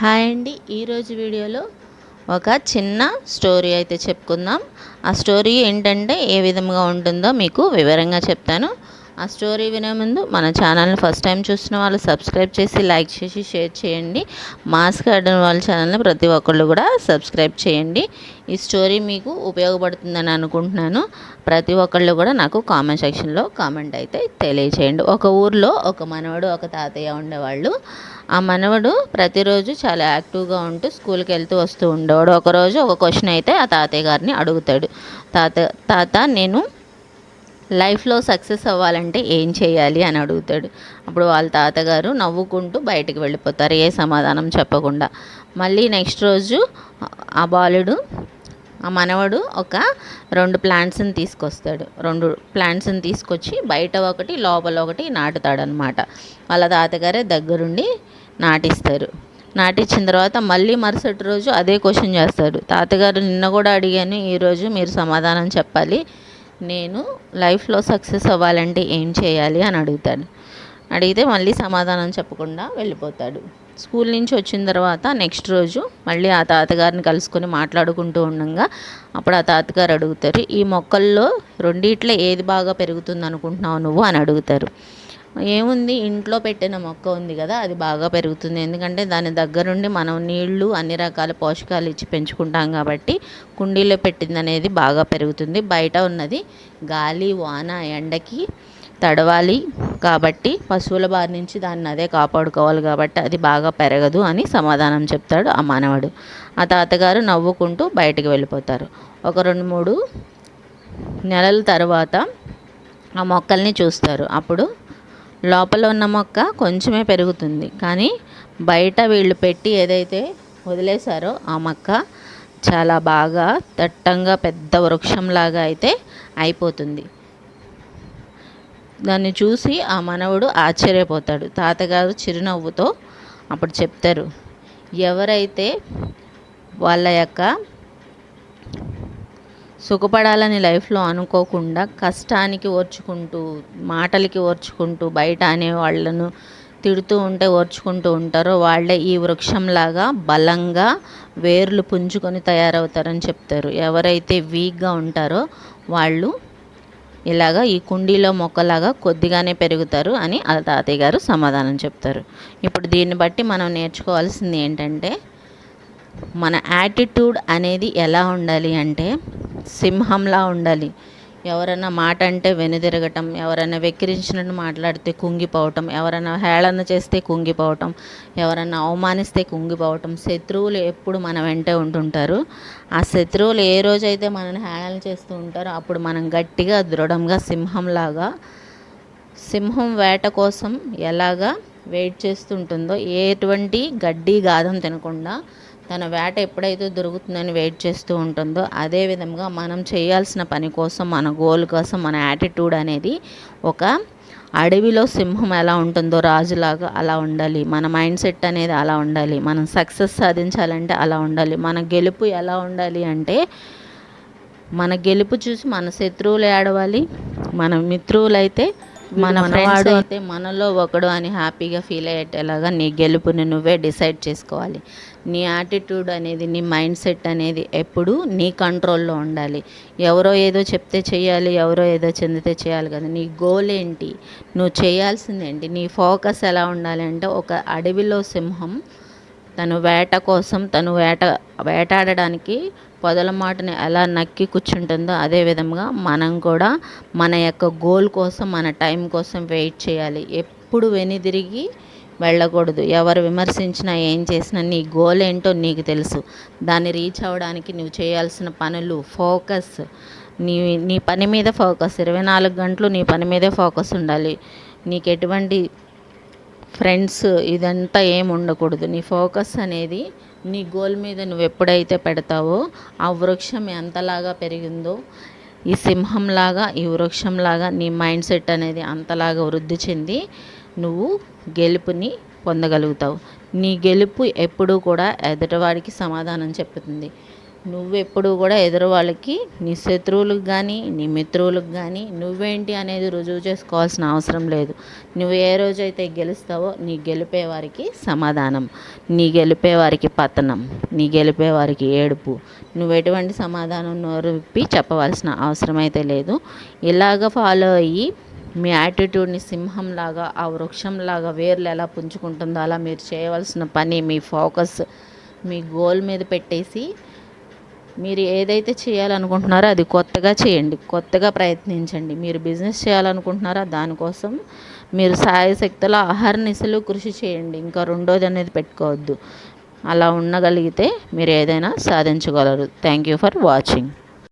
Hi అండి. ఈరోజు వీడియోలో ఒక చిన్న స్టోరీ అయితే చెప్పుకుందాం. ఆ స్టోరీ ఏంటంటే ఏ విధంగా ఉంటుందో మీకు వివరంగా చెప్తాను. ఆ స్టోరీ వినే ముందు మన ఛానల్ని ఫస్ట్ టైం చూసిన వాళ్ళు సబ్స్క్రైబ్ చేసి లైక్ చేసి షేర్ చేయండి. మాస్ గార్డెన్ వాళ్ళ ఛానల్ని ప్రతి ఒక్కళ్ళు కూడా సబ్స్క్రైబ్ చేయండి. ఈ స్టోరీ మీకు ఉపయోగపడుతుందని అనుకుంటున్నాను. ప్రతి ఒక్కళ్ళు కూడా నాకు కామెంట్ సెక్షన్లో కామెంట్ అయితే తెలియచేయండి. ఒక ఊర్లో ఒక మనవడు ఒక తాతయ్య ఉండేవాళ్ళు. ఆ మనవడు ప్రతిరోజు చాలా యాక్టివ్గా ఉంటూ స్కూల్కి వెళ్తూ వస్తూ ఉండేవాడు. ఒకరోజు ఒక క్వశ్చన్ అయితే ఆ తాతయ్య గారిని అడుగుతాడు. తాత తాత నేను లైఫ్లో సక్సెస్ అవ్వాలంటే ఏం చేయాలి అని అడుగుతాడు. అప్పుడు వాళ్ళ తాతగారు నవ్వుకుంటూ బయటికి వెళ్ళిపోతారు. ఏ సమాధానం చెప్పకుండా. మళ్ళీ నెక్స్ట్ రోజు ఆ బాలుడు ఆ మనవడు ఒక రెండు ప్లాంట్స్ని తీసుకొస్తాడు. రెండు ప్లాంట్స్ని తీసుకొచ్చి బయట ఒకటి లోపల ఒకటి నాటుతాడనమాట. వాళ్ళ తాతగారే దగ్గరుండి నాటిస్తారు. నాటించిన తర్వాత మళ్ళీ మరుసటి రోజు అదే క్వశ్చన్ చేస్తాడు. తాతగారు నిన్న కూడా అడిగాను ఈరోజు మీరు సమాధానం చెప్పాలి. నేను లైఫ్లో సక్సెస్ అవ్వాలంటే ఏం చేయాలి అని అడుగుతాడు. అడిగితే మళ్ళీ సమాధానం చెప్పకుండా వెళ్ళిపోతాడు. స్కూల్ నుంచి వచ్చిన తర్వాత నెక్స్ట్ రోజు మళ్ళీ ఆ తాతగారిని కలుసుకొని మాట్లాడుకుంటూ ఉండగా అప్పుడు ఆ తాతగారు అడుగుతారు ఈ మొక్కల్లో రెండిట్లో ఏది బాగా పెరుగుతుంది అనుకుంటున్నావు నువ్వు? అని అడుగుతారు. ఏముంది? ఇంట్లో పెట్టిన మొక్క ఉంది కదా అది బాగా పెరుగుతుంది. ఎందుకంటే దాని దగ్గరుండి మనం నీళ్ళు అన్ని రకాల పోషకాలు ఇచ్చి పెంచుకుంటాం కాబట్టి కుండీలో పెట్టింది అనేది బాగా పెరుగుతుంది. బయట ఉన్నది గాలి వాన ఎండకి తడవాలి కాబట్టి పశువుల బారి నుంచి దాన్ని అదే కాపాడుకోవాలి కాబట్టి అది బాగా పెరగదు అని సమాధానం చెప్తాడు ఆ మానవుడు. ఆ తాతగారు నవ్వుకుంటూ బయటికి వెళ్ళిపోతారు. ఒక రెండు మూడు నెలల తర్వాత ఆ మొక్కల్ని చూస్తారు. అప్పుడు లోపల ఉన్న మొక్క కొంచెమే పెరుగుతుంది. కానీ బయట వీళ్ళు పెట్టి ఏదైతే వదిలేశారో ఆ మొక్క చాలా బాగా దట్టంగా పెద్ద వృక్షంలాగా అయితే అయిపోతుంది. దాన్ని చూసి ఆ మనవుడు ఆశ్చర్యపోతాడు. తాతగారు చిరునవ్వుతో అప్పుడు చెప్తారు ఎవరైతే వాళ్ళ యొక్క సుఖపడాలని లైఫ్లో అనుకోకుండా కష్టానికి ఓర్చుకుంటూ మాటలకి ఓర్చుకుంటూ బయట అనే వాళ్ళను తిడుతూ ఉంటే ఓర్చుకుంటూ ఉంటారో వాళ్ళే ఈ వృక్షంలాగా బలంగా వేర్లు పుంజుకొని తయారవుతారని చెప్తారు. ఎవరైతే వీక్గా ఉంటారో వాళ్ళు ఇలాగా ఈ కుండీలో మొక్కలాగా కొద్దిగానే పెరుగుతారు అని ఆ తాతయ్య గారు సమాధానం చెప్తారు. ఇప్పుడు దీన్ని బట్టి మనం నేర్చుకోవాల్సింది ఏంటంటే మన యాటిట్యూడ్ అనేది ఎలా ఉండాలి అంటే సింహంలా ఉండాలి. ఎవరైనా మాట అంటే వెనుదిరగటం ఎవరైనా వెక్కిరించినట్టు మాట్లాడితే కుంగిపోవటం ఎవరైనా హేళన చేస్తే కుంగిపోవటం ఎవరైనా అవమానిస్తే కుంగిపోవటం శత్రువులు ఎప్పుడు మన వెంటే ఉంటుంటారు. ఆ శత్రువులు ఏ రోజైతే మనల్ని హేళన చేస్తూ ఉంటారో అప్పుడు మనం గట్టిగా దృఢంగా సింహంలాగా సింహం వేట కోసం ఎలాగా వెయిట్ చేస్తుంటుందో ఎటువంటి గడ్డి గాధం తినకుండా తన వేట ఎప్పుడైతే దొరుకుతుందని వెయిట్ చేస్తూ ఉంటుందో అదే విధంగా మనం చేయాల్సిన పని కోసం మన గోల్ కోసం మన యాటిట్యూడ్ అనేది ఒక అడవిలో సింహం ఎలా ఉంటుందో రాజులాగా అలా ఉండాలి. మన మైండ్ సెట్ అనేది అలా ఉండాలి. మనం సక్సెస్ సాధించాలంటే అలా ఉండాలి. మన గెలుపు ఎలా ఉండాలి అంటే మన గెలుపు చూసి మన శత్రువులు ఏడవాలి. మన మిత్రువులైతే మన వాడు అయితే మనలో ఒకడు అని హ్యాపీగా ఫీల్ అయ్యేటలాగా నీ గెలుపుని నువ్వే డిసైడ్ చేసుకోవాలి. నీ యాటిట్యూడ్ అనేది నీ మైండ్ సెట్ అనేది ఎప్పుడు నీ కంట్రోల్లో ఉండాలి. ఎవరో ఏదో చెప్తే చేయాలి ఎవరో ఏదో చెందితే చేయాలి కదా. నీ గోల్ ఏంటి? నువ్వు చేయాల్సింది ఏంటి? నీ ఫోకస్ ఎలా ఉండాలి అంటే ఒక అడవిలో సింహం తను వేట కోసం తను వేట వేటాడడానికి పొదల మాటని ఎలా నక్కి కూర్చుంటుందో అదే విధంగా మనం కూడా మన యొక్క గోల్ కోసం మన టైం కోసం వెయిట్ చేయాలి. ఎప్పుడు వెనుదిరిగి వెళ్ళకూడదు. ఎవరు విమర్శించినా ఏం చేసినా నీ గోల్ ఏంటో నీకు తెలుసు. దాన్ని రీచ్ అవ్వడానికి నువ్వు చేయాల్సిన పనులు ఫోకస్ నీ నీ పని మీద ఫోకస్ ఇరవై నాలుగు గంటలు నీ పని మీదే ఫోకస్ ఉండాలి. నీకు ఎటువంటి ఫ్రెండ్స్ ఇదంతా ఏం ఉండకూడదు. నీ ఫోకస్ అనేది నీ గోల్ మీద నువ్వు ఎప్పుడైతే పెడతావో ఆ వృక్షం ఎంతలాగా పెరిగిందో ఈ సింహంలాగా ఈ వృక్షంలాగా నీ మైండ్ సెట్ అనేది అంతలాగా వృద్ధి చెంది నువ్వు గెలుపుని పొందగలుగుతావు. నీ గెలుపు ఎప్పుడూ కూడా ఎదుటివాడికి సమాధానం చెప్తుంది. నువ్వెప్పుడు కూడా ఎదురు వాళ్ళకి నీ శత్రువులకు కానీ నీ మిత్రువులకు కానీ నువ్వేంటి అనేది రుజువు చేసుకోవాల్సిన అవసరం లేదు. నువ్వు ఏ రోజైతే గెలుస్తావో నీ గెలిపే వారికి సమాధానం. నీ గెలిపే వారికి పతనం. నీ గెలిపే వారికి ఏడుపు. నువ్వు ఎటువంటి సమాధానం నోరు చెప్పవలసిన అవసరం అయితే లేదు. ఇలాగ ఫాలో అయ్యి మీ యాటిట్యూడ్ని సింహంలాగా ఆ వృక్షంలాగా వేర్లు ఎలా పుంజుకుంటుందో అలా మీరు చేయవలసిన పని మీ ఫోకస్ మీ గోల్ మీద పెట్టేసి మీరు ఏదైతే చేయాలనుకుంటున్నారో అది కొత్తగా చేయండి. కొత్తగా ప్రయత్నించండి. మీరు బిజినెస్ చేయాలనుకుంటున్నారో దానికోసం మీరు సాయశక్తుల ఆహార నిశలు కృషి చేయండి. ఇంకా రెండోది అనేది పెట్టుకోవద్దు. అలా ఉండగలిగితే మీరు ఏదైనా సాధించగలరు. Thank you for watching